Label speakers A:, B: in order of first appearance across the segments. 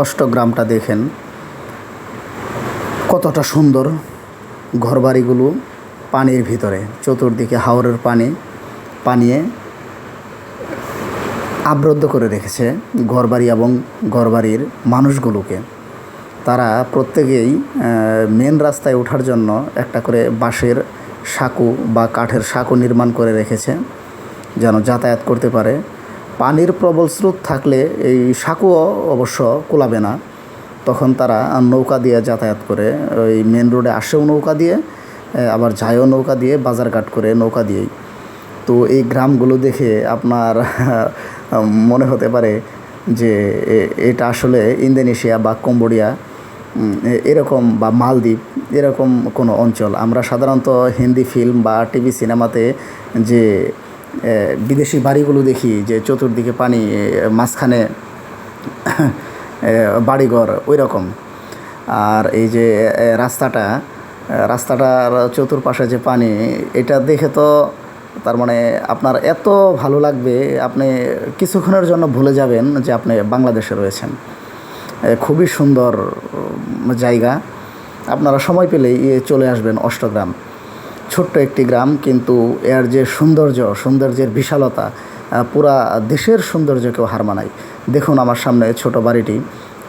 A: অষ্টগ্রামটা দেখেন। কতটা সুন্দর ঘরবাড়িগুলো পানির ভিতরে, চতুর্দিকে হাওরের পানি পানিয়ে আবদ্ধ করে রেখেছে ঘরবাড়ি এবং ঘরবাড়ির মানুষগুলোকে। তারা প্রত্যেকেই মেন রাস্তায় ওঠার জন্য একটা করে বাঁশের সাঁকু বা কাঠের সাঁকু নির্মাণ করে রেখেছে, যেন যাতায়াত করতে পারে। পানির প্রবল স্রোত থাকলে এই সাঁকুও অবশ্য কুলাবে না। তখন তারা নৌকা দিয়ে যাতায়াত করে, ওই মেন রোডে আসেও নৌকা দিয়ে আবার যায়ও নৌকা দিয়ে, বাজারঘাট করে নৌকা দিয়েই। তো এই গ্রামগুলো দেখে আপনার মনে হতে পারে যে এটা আসলে ইন্দোনেশিয়া বা কম্বোডিয়া এরকম বা মালদ্বীপ, এরকম কোনো অঞ্চল। আমরা সাধারণত হিন্দি ফিল্ম বা টিভি সিনেমাতে যে বিদেশি বাড়িগুলো দেখি, যে চতুর্দিকে পানি মাঝখানে বাড়িঘর ওই রকম আর এই যে রাস্তাটা রাস্তাটার চতুর্পাশে যে পানি, এটা দেখে তো তার মানে আপনার এত ভালো লাগবে, আপনি কিছুক্ষণের জন্য ভুলে যাবেন যে আপনি বাংলাদেশে রয়েছেন। খুবই সুন্দর জায়গা। আপনারা সময় পেলেই চলে আসবেন অষ্টগ্রাম। ছোট্ট একটি গ্রাম, কিন্তু এর যে সৌন্দর্য, সৌন্দর্যের বিশালতা পুরা দেশের সৌন্দর্যকেও হার মানায়। দেখুন আমার সামনে ছোট বাড়িটি,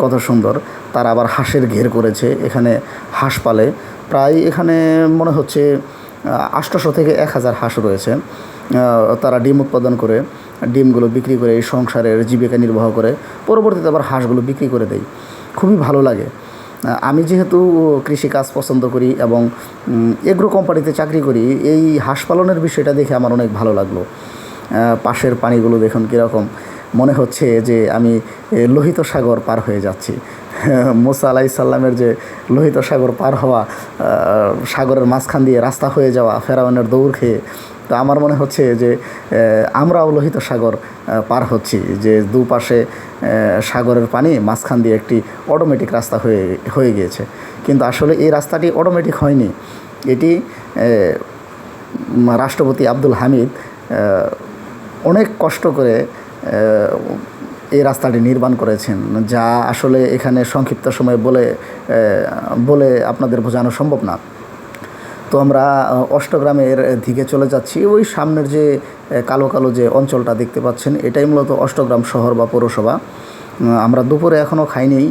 A: কত সুন্দর। তারা আবার হাঁসের ঘের করেছে। এখানে হাঁস পালে প্রায় এখানে মনে হচ্ছে আষ্টশো থেকে এক হাজার হাঁস রয়েছে। তারা ডিম উৎপাদন করে, ডিমগুলো বিক্রি করে, এই সংসারের জীবিকা নির্বাহ করে। পরবর্তীতে আবার হাঁসগুলো বিক্রি করে দেয়। খুবই ভালো লাগে। আমি যেহেতু কৃষিকাজ পছন্দ করি এবং এগ্রো কোম্পানিতে চাকরি করি, এই হাঁস পালনের বিষয়টা দেখে আমার অনেক ভালো লাগল। পাশের পানিগুলো দেখুন কীরকম। মনে হচ্ছে যে আমি লোহিত সাগর পার হয়ে যাচ্ছি। মোসা আলাই সাল্লামের যে লোহিত সাগর পার হওয়া সাগরের মাঝখান দিয়ে রাস্তা হয়ে যাওয়া, ফেরাউনের দৌড় খেয়ে তো আমার মনে হচ্ছে যে আহ, আমরাও লোহিত সাগর পার হচ্ছি যে দুপাশে সাগরের পানি মাঝখান দিয়ে একটি অটোমেটিক রাস্তা হয়ে হয়ে গিয়েছে। কিন্তু আসলে এই রাস্তাটি অটোমেটিক হয়নি। এটি রাষ্ট্রপতি আব্দুল হামিদ অনেক কষ্ট করে এই রাস্তাটি নির্মাণ করেছেন যা আসলে এখানে সংক্ষিপ্ত সময়ে বলে বলে আপনাদের বোঝানো সম্ভব না। তো আমরা অষ্টগ্রামের দিকে চলে যাচ্ছি। ওই সামনের যে কালো কালো যে অঞ্চলটা দেখতে পাচ্ছেন, এটাই মূলত অষ্টগ্রাম শহর বা পৌরসভা। আমরা দুপুরে এখনও খাইনি।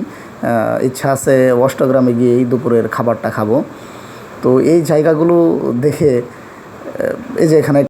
A: ইচ্ছা আছে অষ্টগ্রামে গিয়েই দুপুরের খাবারটা খাব। তো এই জায়গাগুলো দেখে এই যে এখানে